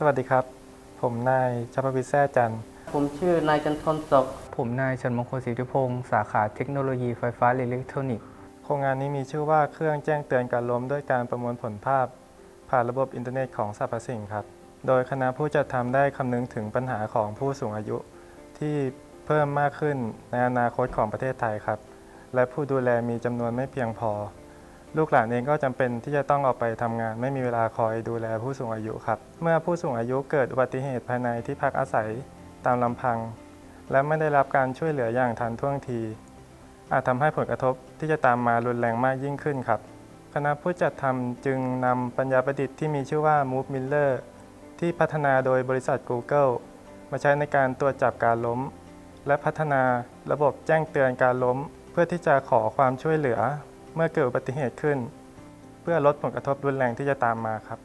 สวัสดีครับ ผมนายชัพวิทย์แซ่จันทร์ผมชื่อนายจันทนศกผมนายชนมงคลสิทธิพงศ์สาขาเทคโนโลยีไฟฟ้าและอิเล็กทรอนิกส์โครงงานนี้มีชื่อว่าเครื่องแจ้งเตือนการล้มด้วยการประมวลผลภาพ ผ่านระบบอินเทอร์เน็ตของสรรพสิ่งครับ โดยคณะผู้จัดทำได้คำนึงถึงปัญหาของผู้สูงอายุ ที่เพิ่มมากขึ้นในอนาคตของประเทศไทยครับ และผู้ดูแลมีจำนวนไม่เพียงพอ ลูกหลานเองก็จำเป็นที่จะต้องออกไปทำงาน ไม่มีเวลาคอยดูแลผู้สูงอายุครับ เมื่อผู้สูงอายุเกิดอุบัติเหตุภายในที่พักอาศัยตามลำพัง และไม่ได้รับการช่วยเหลืออย่างทันท่วงที อาจทำให้ผลกระทบที่จะตามมารุนแรงมากยิ่งขึ้นครับ คณะผู้จัดทำจึงนำปัญญาประดิษฐ์ที่มีชื่อว่า Move Miller ที่พัฒนาโดยบริษัท Google มาใช้ในการตรวจจับการล้ม และพัฒนาระบบแจ้งเตือนการล้ม เพื่อที่จะขอความช่วยเหลือ เมื่อเกิดอุบัติเหตุขึ้น เพื่อลดผลกระทบรุนแรงที่จะตามมาครับ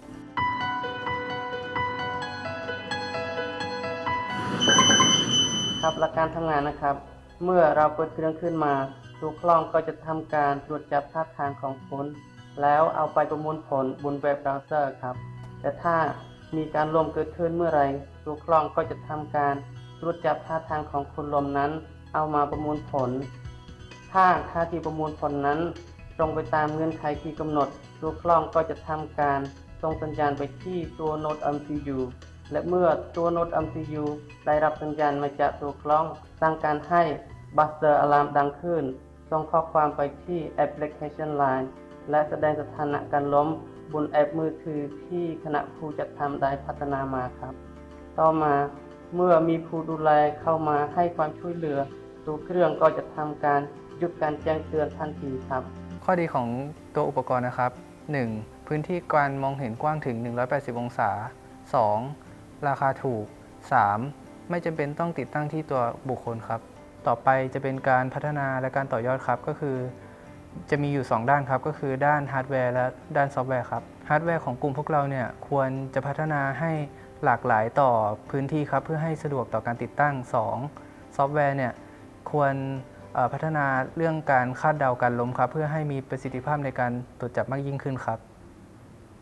ครับหลักการทำงานนะครับ เมื่อเราเปิดเครื่องขึ้นมาตัวกล้องก็จะทำการตรวจจับท่าทางของคนแล้วเอาไปประมวลผลบนเว็บเบราว์เซอร์ครับ แต่ถ้ามีการลมเกิดขึ้นเมื่อไรตัวกล้องก็จะทำการตรวจจับท่าทางของคนลมนั้น เอามาประมวลผล ถ้าค่าที่ประมวลผลนั้น ตรงไปตามเงื่อนไขที่กำหนด ตัวกล้องก็จะทำการส่งสัญญาณไปที่ตัวโน้ต MCU และเมื่อตัวโน้ต MCU ได้รับสัญญาณมาจากตัวกล้องสั่งการให้ Buster Alarm ดังขึ้น ส่งข้อความไปที่ Application Line และแสดงสถานะการล้มบนแอปมือถือที่คณะผู้จัดทำได้พัฒนามาครับ ต่อมาเมื่อมีผู้ดูแลเข้ามาให้ความช่วยเหลือ ตัวเครื่องก็จะทำการหยุดการแจ้งเตือนทันทีครับ ข้อดีของตัวอุปกรณ์นะครับ 1. พื้นที่การมองเห็นกว้างถึง 180 องศา 2. ราคาถูก 3. ไม่จำเป็นต้องติดตั้งที่ตัวบุคคลครับ ต่อไปจะเป็นการพัฒนาและการต่อยอดครับ ก็คือ จะมีอยู่ 2 ด้านครับ ก็คือด้านฮาร์ดแวร์และด้านซอฟต์แวร์ครับฮาร์ดแวร์ของกลุ่มพวกเราเนี่ยควรจะพัฒนาให้หลากหลายต่อพื้นที่ครับ เพื่อให้สะดวกต่อการติดตั้ง 2. ซอฟต์แวร์เนี่ยควร พัฒนาเรื่องการคาดเดาการล้มครับ เพื่อให้มีประสิทธิภาพในการตรวจจับมากยิ่งขึ้นครับ